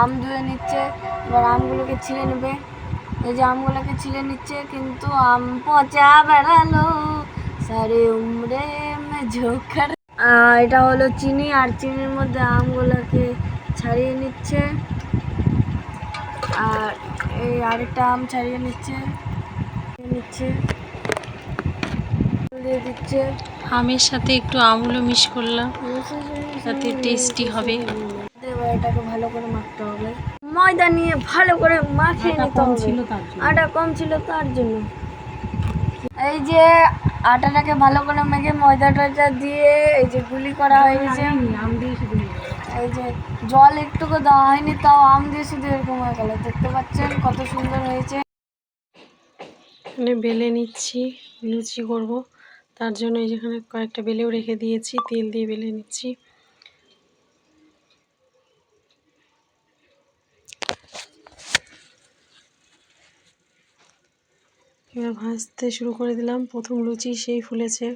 আম ধুয়ে নিচ্ছে এবার আমগুলোকে ছিলে নেবে। এই যে আমগুলোকে ছিলে নিচ্ছে কিন্তু আম পচা বেড়ালো। সারে উমরে ঝোকার এটা হলো চিনি আর চিনির মধ্যে আমগুলোকে ছাড়িয়ে নিচ্ছে। আর এই আরেকটা আম ছাড়িয়ে নিচ্ছে। নিচ্ছে। দিয়ে দিচ্ছে। আমের সাথে একটু আমুলো মিশ করলাম। যাতে টেস্টি হবে। এটাকে ভালো করে মাখতে হবে। ময়দা নিয়ে ভালো করে মাখিয়ে নিতে হবে। আটা কম ছিল তার জন্য। এই যে আটাটাকে ভালো করে মেখে ময়দাটা দিয়ে এই যে গুলি করা হয়েছে। এই যে জল একটুকু দেওয়া হয়নি তাও আম দিয়ে শুধু এরকম হয়ে গেল। দেখতে পাচ্ছেন কত সুন্দর হয়েছে। এখানে বেলে নিচ্ছি লুচি করব। তার জন্য এই যেখানে কয়েকটা বেলেও রেখে দিয়েছি তেল দিয়ে বেলে নিচ্ছি। ভাজতে শুরু করে দিলাম। প্রথম লুচি সেই ফুলেছে।